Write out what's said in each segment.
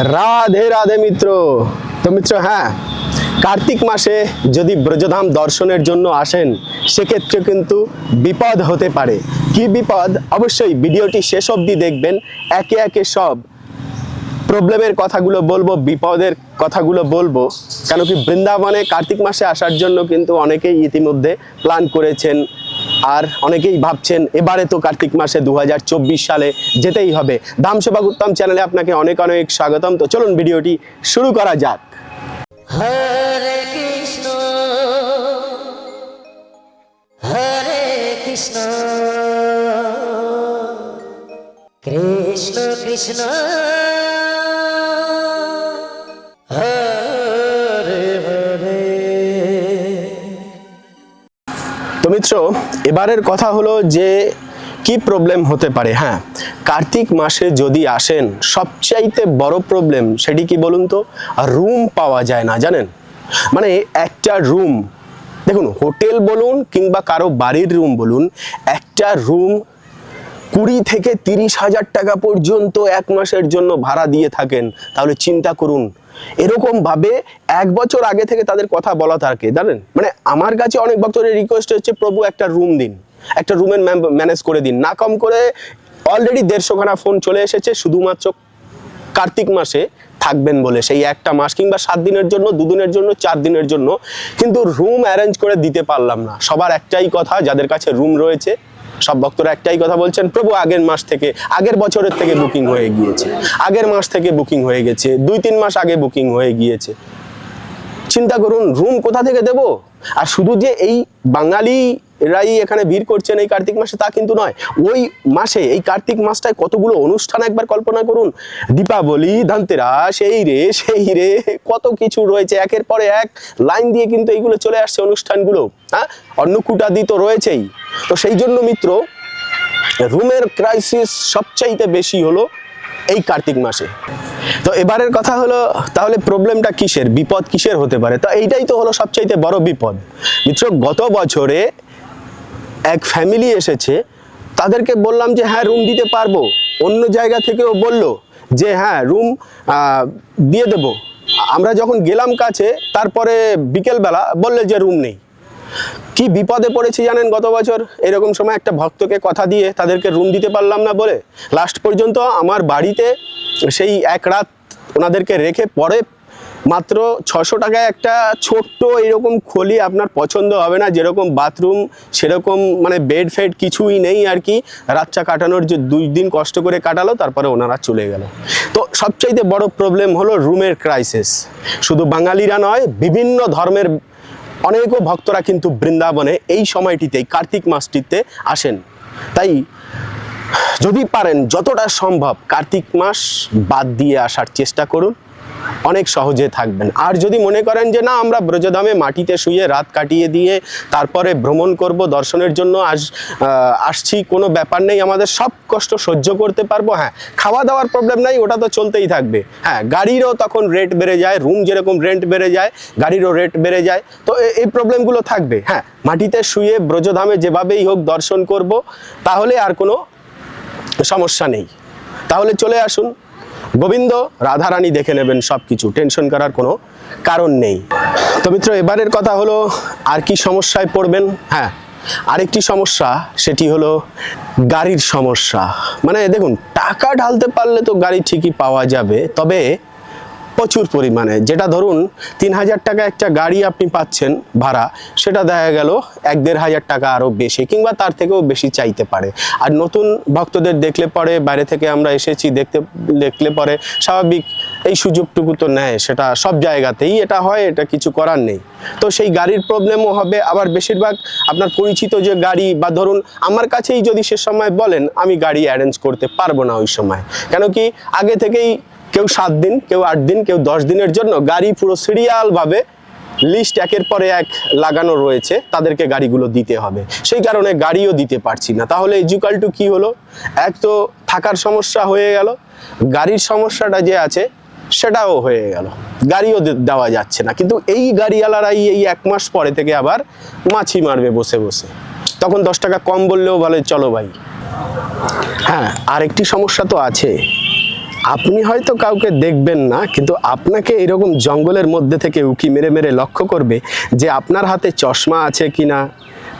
রাধে রাধে মিত্র। তো মিত্র হ্যাঁ কার্তিক মাসে যদি ব্রজধাম দর্শনের জন্য আসেন, সেক্ষেত্রে কিন্তু বিপদ হতে পারে। কি বিপদ? অবশ্যই ভিডিওটি শেষ অবধি দেখবেন। একে একে সব প্রবলেমের কথাগুলো বলব, বিপদের কথাগুলো বলব। কেন কি বৃন্দাবনে কার্তিক মাসে আসার জন্য কিন্তু অনেকেই ইতিমধ্যে প্ল্যান করেছেন আর অনেকেই ভাবছেন এবারে তো কার্তিক মাসে দু হাজার চব্বিশ সালে যেতেই হবে। ধাম সেবা উত্তম চ্যানেলে আপনাকে অনেক অনেক স্বাগতম। তো চলুন ভিডিওটি শুরু করা যাক। হরে কৃষ্ণ হরে কৃষ্ণ। কৃষ্ণ কৃষ্ণ। মিত্র এবারের কথা হলো যে কি প্রবলেম হতে পারে? হ্যাঁ কার্তিক মাসে যদি আসেন, সবচাইতে বড় প্রবলেম সেটি কি বলুন তো? রুম পাওয়া যায় না, জানেন? মানে একটা রুম দেখুন হোটেল বলুন কিংবা কারও বাড়ির রুম বলুন, একটা রুম কুড়ি থেকে তিরিশ হাজার টাকা পর্যন্ত এক মাসের জন্য ভাড়া দিয়ে থাকেন। তাহলে চিন্তা করুন এরকম ভাবে এক বছর আগে থেকে তাদের কথা বলা থাকে, জানেন? মানে আমার কাছে অনেক বছরের রিকোয়েস্ট হচ্ছে, প্রভু, একটা রুম দিন। একটা রুমের ম্যানেজ করে দিন। না কম করে অলরেডি দেড়শোখানা ফোন চলে এসেছে, শুধুমাত্র কার্তিক মাসে থাকবেন বলে, সেই একটা মাস কিংবা সাত দিনের জন্য দুদিনের জন্য, চার দিনের জন্য। কিন্তু রুম অ্যারেঞ্জ করে দিতে পারলাম না। সবার একটাই কথা, যাদের কাছে রুম রয়েছে সব ভক্তরা একটাই কথা বলছেন, প্রভু, আগের মাস থেকে, আগের বছরের থেকে বুকিং হয়ে গিয়েছে। আগের মাস থেকে বুকিং হয়ে গেছে, দুই তিন মাস আগে বুকিং হয়ে গিয়েছে। চিন্তা করুন রুম কোথা থেকে দেব? আর শুধু যে এই বাঙালিরাই এখানে ভিড় করছেন এই কার্তিক মাসে, তা কিন্তু নয়। ওই মাসে, এই কার্তিক মাসটায় কতগুলো অনুষ্ঠান একবার কল্পনা করুন। দীপাবলি, ধনতেরাস, এই রে, সেই রে, কত কিছু রয়েছে। একের পরে এক লাইন দিয়ে কিন্তু এইগুলো চলে আসছে অনুষ্ঠানগুলো। হ্যাঁ? অন্নকূটাদি তো রয়েছেই। তো সেই জন্য মিত্র, রুমের ক্রাইসিস সবচাইতে বেশি হলো এই কার্তিক মাসে। তো এবারের কথা হলো, তাহলে প্রবলেমটা কিসের? বিপদ কিসের হতে পারে? তো এইটাই তো হলো সবচাইতে বড় বিপদ। মিত্র, গত বছরে এক ফ্যামিলি এসেছে, তাদেরকে বললাম যে হ্যাঁ রুম দিতে পারব। অন্য জায়গা থেকেও বলল যে হ্যাঁ রুম দিয়ে দেবো। আমরা যখন গেলাম কাছে, তারপরে বিকেলবেলা বললে যে রুম নেই। কি বিপদে পড়েছি জানেন গত বছর? এরকম সময় একটা ভক্তকে কথা দিয়ে তাদেরকে রুম দিতে পারলাম না বলে লাস্ট পর্যন্ত আমার বাড়িতে সেই এক রাত ওনাদেরকে রেখে পরে মাত্র ছশো টাকায় একটা ছোট্ট এরকম খলি আপনার পছন্দ হবে না, যেরকম বাথরুম, সেরকম মানে বেড ফেড কিছুই নেই আর কি। রাতটা কাটানোর যে দুই দিন কষ্ট করে কাটালো, তারপরে ওনারা চলে গেল। তো সবচাইতে বড় প্রবলেম হলো রুমের ক্রাইসিস শুধু বাঙালিরা নয়, বিভিন্ন ধর্মের অনেকও ভক্তরা কিন্তু বৃন্দাবনে এই সময়টিতে, কার্তিক মাসটিতে আসেন। তাই যদি পারেন, যতটা সম্ভব কার্তিক মাস বাদ দিয়ে আসার চেষ্টা করুন। অনেক সহজে থাকবেন। আর যদি মনে করেন যে, না, আমরা ব্রজধামে মাটিতে শুয়ে রাত কাটিয়ে দিয়ে তারপরে ভ্রমণ করব, দর্শনের জন্য আস আসছি, কোনো ব্যাপার নেই, আমাদের সব কষ্ট সহ্য করতে পারব হ্যাঁ খাওয়া দাওয়ার প্রবলেম নাই, ওটা তো চলতেই থাকবে। হ্যাঁ গাড়িরও তখন রেট বেড়ে যায় রুম যেরকম রেন্ট বেড়ে যায়, গাড়িরও রেট বেড়ে যায়, তো এই প্রবলেমগুলো থাকবে। হ্যাঁ মাটিতে শুয়ে ব্রজধামে যেভাবেই হোক দর্শন করব, তাহলে আর কোনো সমস্যা নেই। তাহলে চলে আসুন গোবিন্দ, রাধারানী দেখে নেবেন সব কিছু টেনশন করার কোনো কারণ নেই। তো মিত্র, এবারের কথা হলো, আর কি সমস্যায় পড়বেন? হ্যাঁ আরেকটি সমস্যা, সেটি হলো গাড়ির সমস্যা। মানে দেখুন, টাকা ঢালতে পারলে তো গাড়ি ঠিকই পাওয়া যাবে, তবে প্রচুর পরিমাণে। যেটা ধরুন, তিন হাজার টাকা একটা গাড়ি আপনি পাচ্ছেন ভাড়া, সেটা দেখা গেল এক দেড় হাজার টাকা আরও বেশি কিংবা তার থেকেও বেশি চাইতে পারে। আর নতুন ভক্তদের দেখলে পরে, বাইরে থেকে আমরা এসেছি, দেখতে, দেখলে পরে স্বাভাবিক এই সুযোগটুকু তো নেয়, সেটা সব জায়গাতেই এটা হয়, এটা কিছু করার নেই। তো সেই গাড়ির প্রবলেমও হবে। আবার বেশিরভাগ আপনার পরিচিত যে গাড়ি বা ধরুন, আমার কাছেই যদি সে সময় বলেন, আমি গাড়ি অ্যারেঞ্জ করতে পারব না ওই সময়। কেন কি, আগে থেকেই কেউ সাত দিন, কেউ আট দিন, কেউ দশ দিনের জন্য গাড়ি পুরো সিরিয়ালভাবে লিস্ট একের পরে এক লাগানো রয়েছে, তাদেরকে গাড়িগুলো দিতে হবে। সেই কারণে গাড়িও দিতে পারছি না। তাহলে এজুকাল টু কী হলো? এক তো থাকার সমস্যা হয়ে গেল, গাড়ির সমস্যাটা যে আছে, সেটাও হয়ে গেল। গাড়িও দেওয়া যাচ্ছে না। কিন্তু এই গাড়িওয়ালারাই এই এক মাস পরে থেকে আবার মাছি মারবে বসে বসে। তখন দশ টাকা কম বললেও বলে, চলো ভাই। হ্যাঁ আরেকটি সমস্যা তো আছে। আপনি হয়তো কাউকে দেখবেন না, কিন্তু আপনাকে এরকম জঙ্গলের মধ্যে থেকে উকি মেরে মেরে লক্ষ্য করবে যে আপনার হাতে চশমা আছে কি না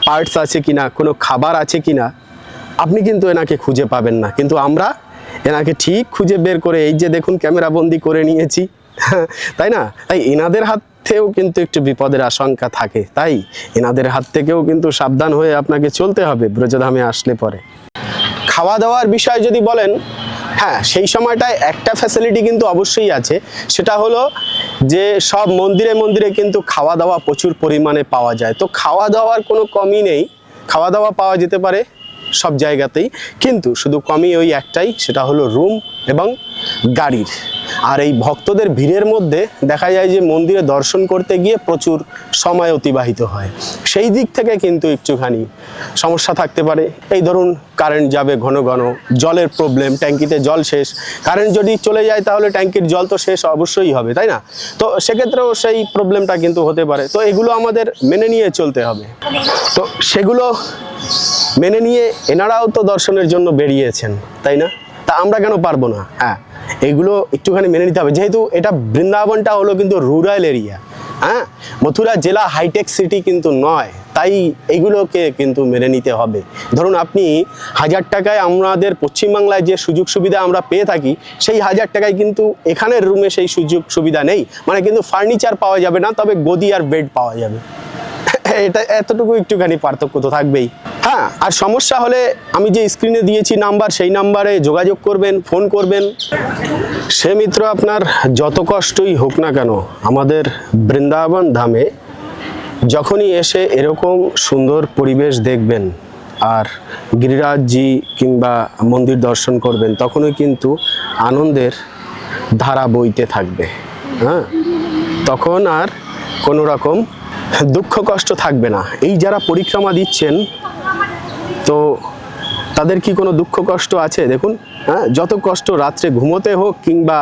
পার্টস আছে কি না কোনো খাবার আছে কি না আপনি কিন্তু এনাকে খুঁজে পাবেন না। কিন্তু আমরা এনাকে ঠিক খুঁজে বের করে এই যে দেখুন ক্যামেরা বন্দি করে নিয়েছি। তাই না? তাই এনাদের হাত থেকেও কিন্তু একটু বিপদের আশঙ্কা থাকে। তাই এনাদের হাত থেকেও কিন্তু সাবধান হয়ে আপনাকে চলতে হবে, ব্রজধামে আসলে পরে। খাওয়া দাওয়ার বিষয় যদি বলেন হ্যাঁ সেই সময়টায় একটা ফ্যাসিলিটি কিন্তু অবশ্যই আছে। সেটা হলো যে সব মন্দিরে মন্দিরে কিন্তু খাওয়া দাওয়া প্রচুর পরিমাণে পাওয়া যায়। তো খাওয়া দাওয়ার কোনো কমই নেই। খাওয়া দাওয়া পাওয়া যেতে পারে। সব জায়গাতেই। কিন্তু শুধু কমই ওই একটাই, সেটা হলো রুম এবং গাড়ির। আর এই ভক্তদের ভিড়ের মধ্যে দেখা যায় যে মন্দিরে দর্শন করতে গিয়ে প্রচুর সময় অতিবাহিত হয়। সেই দিক থেকে কিন্তু একটুখানি সমস্যা থাকতে পারে। এই ধরুন কারেন্ট যাবে ঘন ঘন, জলের প্রবলেম ট্যাঙ্কিতে জল শেষ। কারেন্ট যদি চলে যায়, তাহলে ট্যাঙ্কির জল তো শেষ অবশ্যই হবে, তাই না? তো সেক্ষেত্রেও সেই প্রবলেমটা কিন্তু হতে পারে। তো এগুলো আমাদের মেনে নিয়ে চলতে হবে। তো সেগুলো মেনে নিয়ে এনারাও তো দর্শনের জন্য বেরিয়েছেন, তাই না? তা আমরা কেন পারব না? হ্যাঁ এগুলো একটুখানি মেনে নিতে হবে। যেহেতু এটা বৃন্দাবনটা হলো কিন্তু রুরাল এরিয়া হ্যাঁ? মথুরা জেলা হাইটেক সিটি কিন্তু নয়, তাই এগুলোকে কিন্তু মেনে নিতে হবে। ধরুন আপনি হাজার টাকায় আমাদের পশ্চিমবাংলায় যে সুযোগ সুবিধা আমরা পেয়ে থাকি, সেই হাজার টাকায় কিন্তু এখানের রুমে সেই সুযোগ সুবিধা নেই। মানে কিন্তু ফার্নিচার পাওয়া যাবে না, তবে গদি আর বেড পাওয়া যাবে। এটা এতটুকু একটুখানি পার্থক্য তো থাকবেই। হ্যাঁ আর সমস্যা হলে আমি যে স্ক্রিনে দিয়েছি নাম্বার সেই নাম্বারে যোগাযোগ করবেন ফোন করবেন। সে মিত্র আপনার যত কষ্টই হোক না কেন, আমাদের বৃন্দাবন ধামে যখনই এসে এরকম সুন্দর পরিবেশ দেখবেন আর গিরিরাজজি কিংবা মন্দির দর্শন করবেন, তখনই কিন্তু আনন্দের ধারা বইতে থাকবে হ্যাঁ? তখন আর কোনো রকম দুঃখ কষ্ট থাকবে না। এই যারা পরিক্রমা দিচ্ছেন তো তাদের কি কোনো দুঃখ কষ্ট আছে? দেখুন হ্যাঁ যত কষ্ট রাত্রে ঘুমোতে হোক কিংবা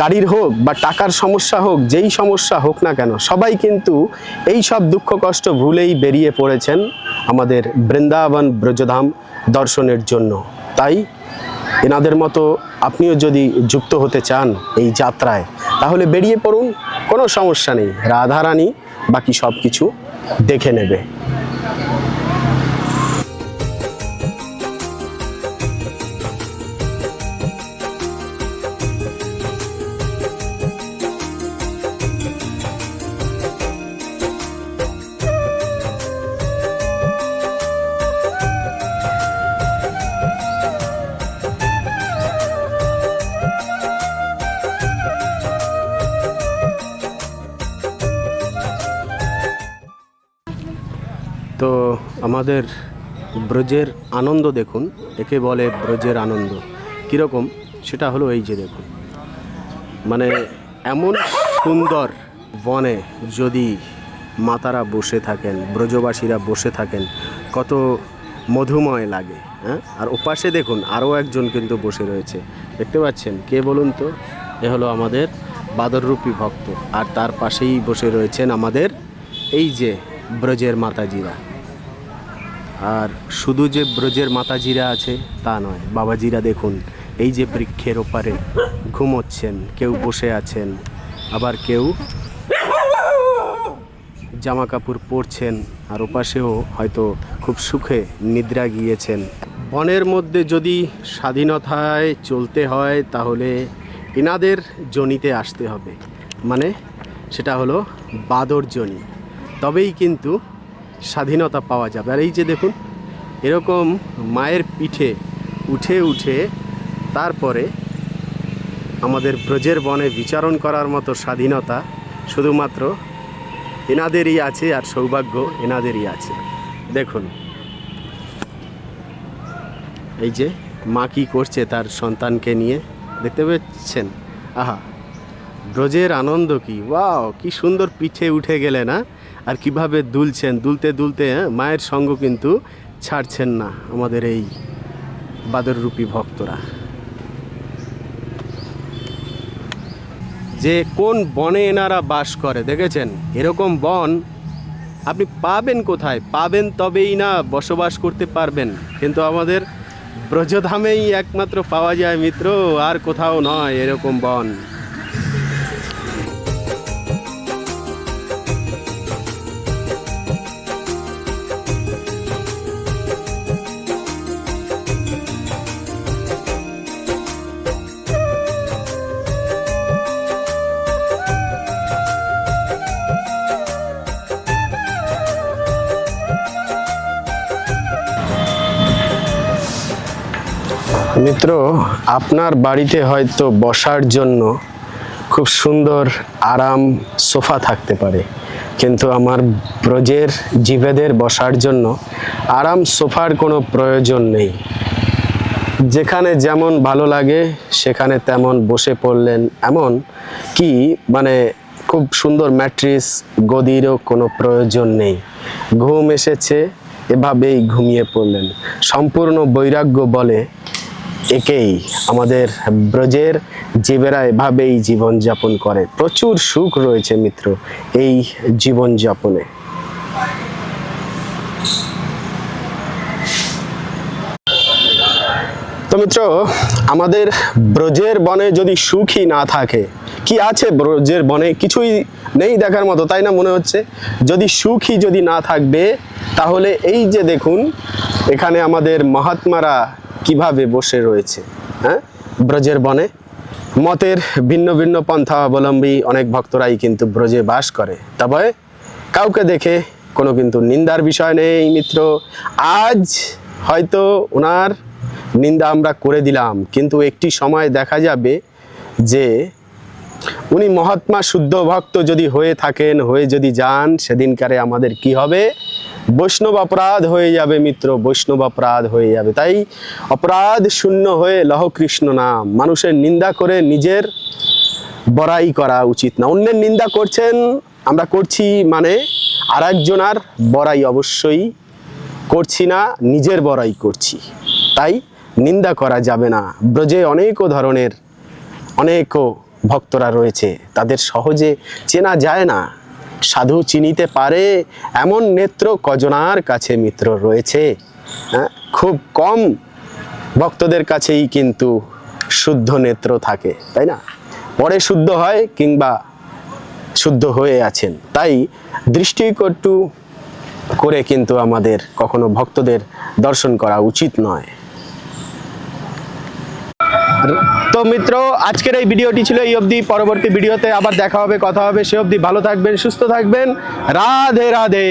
গাড়ির হোক বা টাকার সমস্যা হোক, যেই সমস্যা হোক না কেন, সবাই কিন্তু এই সব দুঃখ কষ্ট ভুলেই বেরিয়ে পড়েছেন আমাদের বৃন্দাবন ব্রজধাম দর্শনের জন্য। তাই এনাদের মতো আপনিও যদি যুক্ত হতে চান এই যাত্রায়, তাহলে বেরিয়ে পড়ুন, কোনো সমস্যা নেই। রাধারানী বাকি সব কিছু দেখে নেবে। তো আমাদের ব্রজের আনন্দ দেখুন, একে বলে ব্রজের আনন্দ। কীরকম? সেটা হলো এই যে দেখুন। মানে এমন সুন্দর বনে যদি মাতারা বসে থাকেন, ব্রজবাসীরা বসে থাকেন, কত মধুময় লাগে হ্যাঁ? আর ওপাশে দেখুন, আরও একজন কিন্তু বসে রয়েছে। দেখতে পাচ্ছেন? কে বলুন তো? এ হলো আমাদের বাদররূপী ভক্ত। আর তার পাশেই বসে রয়েছেন আমাদের এই যে ব্রজের মাতাজিরা। আর শুধু যে ব্রজের মাতাজিরা আছে, তা নয়। বাবাজিরা দেখুন, এই যে বৃক্ষের ওপারে ঘুমোচ্ছেন, কেউ বসে আছেন, আবার কেউ জামা কাপড় পরছেন, আর ওপাশেও হয়তো খুব সুখে নিদ্রা গিয়েছেন। বনের মধ্যে যদি স্বাধীনতায় চলতে হয়, তাহলে এনাদের জনিতে আসতে হবে। মানে সেটা হলো বাদর জনি। তবেই কিন্তু স্বাধীনতা পাওয়া যাবে। আর এই যে দেখুন, এরকম মায়ের পিঠে উঠে উঠে তারপরে আমাদের ব্রজের বনে বিচারণ করার মতো স্বাধীনতা শুধুমাত্র এনাদেরই আছে আর সৌভাগ্য এনাদেরই আছে। দেখুন, এই যে মা কী করছে তার সন্তানকে নিয়ে, দেখতে পাচ্ছেন আহা, ব্রজের আনন্দ কি? ওয়াও, কি সুন্দর পিঠে উঠে গেলে না আর কীভাবে দুলছেন? দুলতে দুলতে হ্যাঁ, মায়ের সঙ্গ কিন্তু ছাড়ছেন না আমাদের এই বাদররূপী ভক্তরা। যে কোন বনে এনারা বাস করে দেখেছেন? এরকম বন আপনি পাবেন কোথায়? পাবেন তবেই না বসবাস করতে পারবেন। কিন্তু আমাদের ব্রজধামেই একমাত্র পাওয়া যায় মিত্র আর কোথাও নয় এরকম বন। মিত্র, আপনার বাড়িতে হয়তো বসার জন্য খুব সুন্দর আরাম সোফা থাকতে পারে। কিন্তু আমার ব্রজের জীবেদের বসার জন্য আরাম সোফার কোনো প্রয়োজন নেই। যেখানে যেমন ভালো লাগে, সেখানে তেমন বসে পড়লেন এমন কি মানে খুব সুন্দর ম্যাট্রিস, গদিরও কোনো প্রয়োজন নেই। ঘুম এসেছে, এভাবেই ঘুমিয়ে পড়লেন। সম্পূর্ণ বৈরাগ্য বলে একেই আমাদের ব্রজের জীবেরা এভাবেই জীবনযাপন করে। প্রচুর সুখ রয়েছে মিত্র এই জীবনযাপনে তো মিত্র, আমাদের ব্রজের বনে যদি সুখই না থাকে, কি আছে ব্রজের বনে? কিছুই নেই দেখার মতো, তাই না মনে হচ্ছে? যদি সুখই যদি না থাকবে, তাহলে এই যে দেখুন, এখানে আমাদের মহাত্মারা কীভাবে বসে রয়েছে হ্যাঁ? ব্রজের বনে। মতের ভিন্ন ভিন্ন পন্থা অবলম্বী অনেক ভক্তরাই কিন্তু ব্রজে বাস করে। তবে কাউকে দেখে কোনো কিন্তু নিন্দার বিষয় নেই, মিত্র। আজ হয়তো ওনার নিন্দা আমরা করে দিলাম, কিন্তু একটি সময় দেখা যাবে যে উনি মহাত্মা শুদ্ধ ভক্ত যদি হয়ে থাকেন, হয়ে যদি যান, সেদিনকারে আমাদের কি হবে? বৈষ্ণব অপরাধ হয়ে যাবে, মিত্র, বৈষ্ণব অপরাধ হয়ে যাবে। তাই অপরাধ শূন্য হয়ে লহ কৃষ্ণ নাম। মানুষের নিন্দা করে নিজের বড়াই করা উচিত না। অন্যের নিন্দা করছেন, আমরা করছি মানে আর একজনার বড়াই অবশ্যই করছি না, নিজের বড়াই করছি। তাই নিন্দা করা যাবে না। ব্রজে অনেকও ধরনের, অনেকও ভক্তরা রয়েছে। তাদের সহজে চেনা যায় না। সাধু চিনিতে পারে এমন নেত্র কজনার কাছে মিত্র রয়েছে। হ্যাঁ, খুব কম ভক্তদের কাছেই কিন্তু শুদ্ধ নেত্র থাকে তাই না? পরে শুদ্ধ হয় কিংবা শুদ্ধ হয়ে আছেন। তাই দৃষ্টিকটু করে কিন্তু আমাদের কখনো ভক্তদের দর্শন করা উচিত নয়। তো মিত্র, আজকের এই ভিডিওটি ছিল এই অবধি। পরবর্তী ভিডিওতে আবার দেখা হবে, কথা হবে। সে অবধি ভালো থাকবেন, সুস্থ থাকবেন। রাধে রাধে।